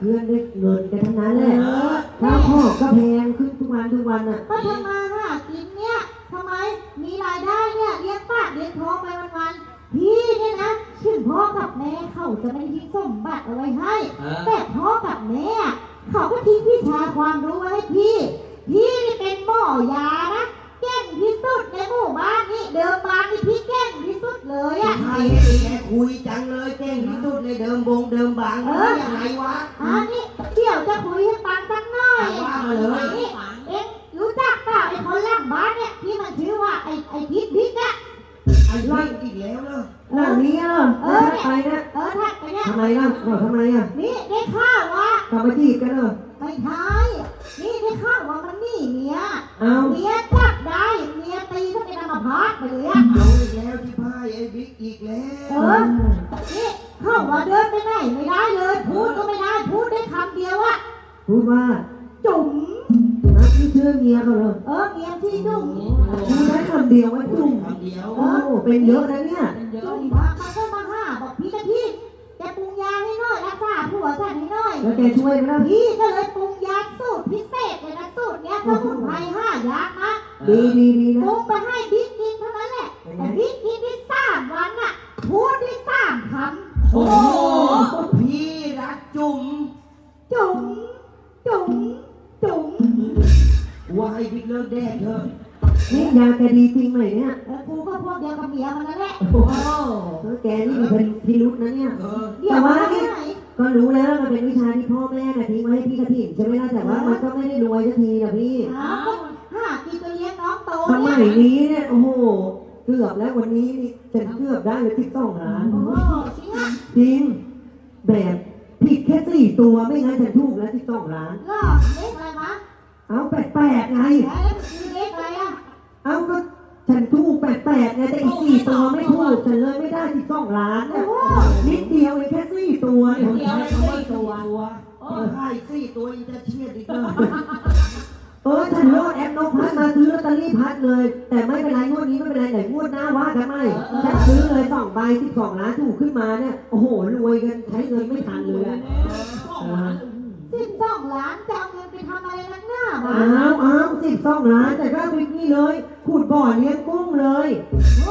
เงินกันทั้งนั้นแหละข้าวของก็แพงขึ้นทุกวันทุกวันอะ ก็ทำมาหากินเนี่ยทำไมมีรายได้เนี่ยเลี้ยงปากเลี้ยงท้องไปวันๆพี่เนี่ยนะถึงพ่อกับแม่เขาจะไม่ได้ทิ้งสมบัติเอาไว้ให้ แต่พ่อกับแม่เขาก็ทิ้งวิชาความรู้ไว้ให้พี่ พี่นี่เป็นหมอยานะเก่งที่สุดในหมู่บ้านนี่เดิมบานนี่พี่เก่งที่สุด เลยอะใครแกคุยจังเลยเก่งที่สุดในเดิมบงเดิมบางมันยังไงวะอันนี้เดี๋ยวจะคุยให้ฟังสักหน่อยว่ามาเลย นี่เอ็งรู้จักเปล่าไอ้คนหลังบ้านเนี่ยที่มันชื่อว่าไอ้ไอ้พิษพิษอะไอ้เล่นอีกแล้วเนอะหลังนี้อะแล้วถ้าไปนะเออถ้าไปเนี่ยทำไมล่ะบอกทำไมอะนี่ได้ข่าวว่ากลับมาจีบกันเหรอไม่ใช่นี่ได้ข่าวว่ามันหนีเมียเอาเมียจับได้เมียตีถ้าเป็นอัมพาตไปเลยอะเอาอีกแล้วที่ พ่ายไอ้บิ๊กอีกแล้เอวอนี่เข้าว่าเดินไปไหนไม่ได้เลย พูดก็ไม่ได้ พูดได้คำเดียวอะพูดว่าจุ๋มนักที่เชื่อเมียเขาเหรอเออเมียที่จุ๋มพูดได้คำเดียวไว้จุ่มคำเดียวโอ้เป็นเยอะนะเนี่ยจุ๋มว่ามันก็มาห้าบอกพี่จะพี่แกปรุงยาให้หน่อยรักษาผัวฉันให้หน่อยแล้วแกช่วยไหมล่ะพี่ก็เลยปรุงยาสูตรพิเศษเลยนะสูตรเนี้ยสมุนไพรห้ายานะดีดีดีปนะรุงไปให้บิ๊กกินเท่านั้นแหละแต่บิ๊กกินได้สามวันอะพูดได้สามค โอ้โหพี่รักจุ๋มำจุ๋มจุ๋มจุ๋มว่าให้บิ๊กเลิกแดกเถอะนี่ยาแกดีจริงไหมเนี่ยเออกูก็พวกเดียวกับเมียมันนั่นแหละ โอ้โหเออแกนี่มีเป็นพิรุษนะเนี่ยเออเดี๋ยวมาที่ไหนก็รู้แล้วมันเป็นวิชาที่พ่อแม่น่ะทิ้งไว้ให้พี่กระถิ่นใช่ไหมล่ะแต่ว่ามันก็ไม่ได้รวยสักทีนะพี่อ้าวก็หากินตัวเลี้ยงน้องโตสเนี่มัยยนี้เนี่ยโอ้โห เกือบแล้ววันนี้นี่ฉันเกือบได้เลยที่ต้องล้านโอ้โหจริงอะจริงแบบผิดแค่สี่ตัวไม่งั้นฉันถูกแล้วที่ต้องล้านเหรอเลขอะไรวะเอาแปลกๆไงแล้วมันคือเลขอะไรอะเอาก็ฉันถูกแปลกๆไงแต่อีกสี่ตัวไม่ถูกฉันเลยไม่ได้ที่ต้องล้านโอ้น่ะโหนิดเดียวเองแค่สี่ตัวเนี่ยเดียวเลยสี่ตัวให้สี่ตัวยังจะเชียดอีกเลย เออฉันโลดแอปนกพัดมาซื้อลอตเตอรี่พัดเลย แต่ไม่เป็นไรงวดนี้ไม่เป็นไรไหนงวดหน้าว่ากันไม่ฉันซื้อเลยสองใบที่สองล้านถูกขึ้นมาเนี่ยโอ้โหรวยกันใช้เงินไม่ทันเลยอะเออสิบสองล้านจะเอาเงินไปทำอะไรนักหน้าวะอ้าวอ้าวสิบสองล้านแต่ก็เอาไปนี่เลย ขุดบ่อเลี้ยงกุ้งเลย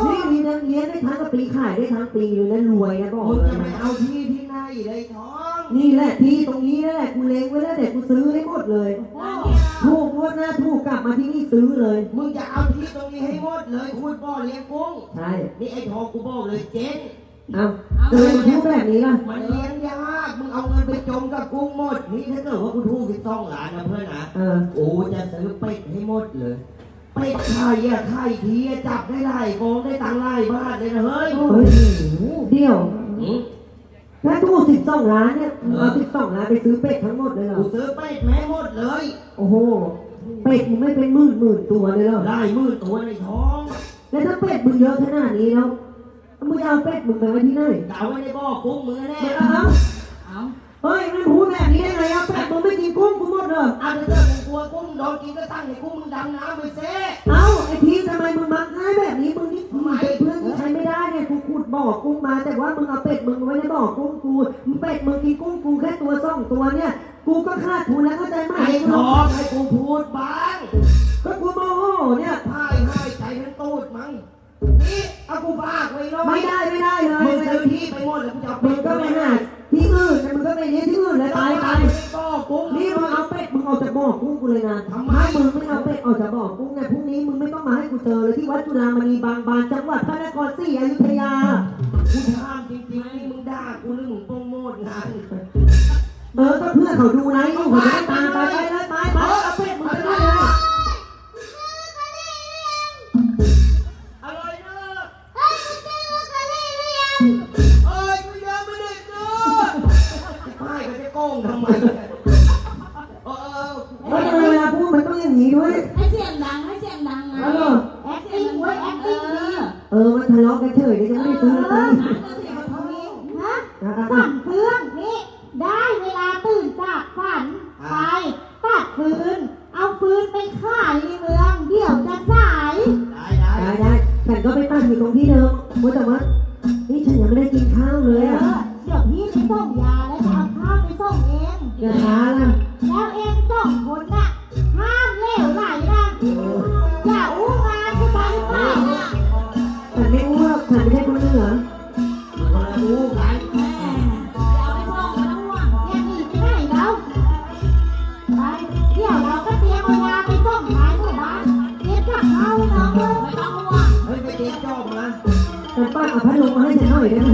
นี่มีเงินเลี้ยงได้ทั้งกะปีขายได้ทั้งปีเลยนะรวยนะบอกมึงเลจะยไปเอาที่ที่ไหนเลยท้องนี่แหละที่ตรงนี้แหละกูเล็งไว้แล้วเด็กกูซื้อได้หมดเลยโอ้ถูกงวดหน้าถูกกลับมาที่นี่ซื้อเลย มึงจะเอาที่ตรงนี้ให้หมดเลยคุยบ่อเลี้ยงกุ้งใช่นี่ไอ้ทองกูบอกเลยเจ๊งเอาเดินมาพูดแบบนี้ล่ะมันเลี้ยงยากมึงเอาเงินไปจมกับกุ้งหมดนี่ถ้าเกิดว่ากูถูกสิบสองล้านนะเพื่อนนะเออโอ้จะซื้อเป็ดให้หมดเลย เป็ดไข่อะไข่ทีอะจับได้หลายฟองได้ตังค์หลายบาทเลยนะเฮ้ยเฮ้ยเดี๋ยวหืมถ้าถูกสิบสองล้านเนี่ยเอาสิบสองล้านไปซื้อเป็ดทั้งหมดเลยเหรอ กูซื้อเป็ดแม่หมดเลยโอ้โห เป็ดมึงไม่เป็นหมื่นหมื่นตัวเลยเหรอหลายหมื่นตัวในท้องแล้วถ้าเป็ดมึงเยอะขนาดนี้แล้วมึงจะเอาเป็ดมึงไปไว้ที่ไหนกล่าวไว้ในบ่อกุ้งมึงแน่ไม่เอา เฮ้ยมันพูดแบบนี้ได้ไงอะเป็ดมึงไม่กินกุ้งกูหมดเลยเอาถ้าเกิดมึงกลัวกุ้งโดนกินก็ตั้งให้กุ้งมึงดำน้ำไปเซ่เอ้าไอ้พีทำไมมึงมักง่ายแบบนี้มึงนี่มึงเป็นเพื่อนที่ใช้ไม่ได้เนี่ยกูขุดบ่อกุ้งมา แต่ว่ามึงเอาเป็ดมึงไว้ในบ่อกุ้งกูมึงเป็ดมึงกินกุ้งกูแค่ตัวสองตัวเนี่ย กูก็ขาดทุนแล้วเข้าใจไหมไอ้ท้องให้กูพูดบ้างก็กูโมโหเนี่ยพ่ายให้ใจมันตูดมั้งนี่เอากูบ้ากไว้เนาะไม่ได้ไม่ได้เลยมึงซื้อที่ไปหมดแล้วกูจะเอามึเป็งดก็ไปหาที่อื่นแต่มึงก็ ไปเลี้ยงที่อื่นเลยไปไปไปไปบ่อกุ้งนี่มึงเอาเป็ดมึงออกจากบ่อกุ้งกูเลยนะทำไมถ้ามึงไม่เอาเป็ดออกจากบ่อกุ้งเนี่ยพรุ่งนี้มึงไม่ต้องมาให้กูเจอเลยที่วัดจุฬามณีบางบานจังหวัดพระนครศรีอยุธยากูถามจริงๆนี่มึงด่ากูหรือมึงโปรโมทงานเออก็เพื่อนเขาดูไลฟ์เขาจะตามไปไปเลยไปไปเอาเป็ดมึงไปด้วยเลยอะไรเนอะเฮ้ยมึงซื้อลอตเตอรี่หรือยังายก็จะโกงทำไมเนี่ยเออเออเออเวลาพูดมันต้องอย่างนี้ด้วย ให้เสียงดังให้เสียงดังไงเออแอคติ้งไว้แอคติ้งดี เออ มันทะเลาะกันเฉยเลยยังไม่ได้ซื้อลอตเตอรี่ฮะอะอะฝัอ่นเฟืองนี่ได้เวลาตื่นจากฝันไปตัดฟืน เอาฟืนไปขายในเมือง เดี๋ยวจะสาย ได้ได้ได้ได้ฉันก็ไปตั้งอยู่ตรงที่เดิมโอ้แต่ว่า นี่ฉันยังไม่ได้กินข้าวเลเอยอะ อ เดี๋ยวพี่ไปส่งยาแล้วจะเอา ส่งเองอย่าช้านะแล้วเองส่งคนน่ะห้ามเล้วไหลนะอย่าอู้งานกูไปหรืเปล่าอะฉันไม่อ้วกฉันไม่ได้ดูเหนือมาดูไปอย่าไปส่งมันห่วงอย่าหนีไปไหนแล้วไปเดี๋ยวเราก็เตรียมเอยาไปส่งท้ายหมู่บ้านเตรียมกลับเข้าน้องเลยไม่ต้องห่วเฮ้ยไปเตรียมจอบมาแต่ป้าเอาพัดลมมาให้ฉันหน่อยได้ไหม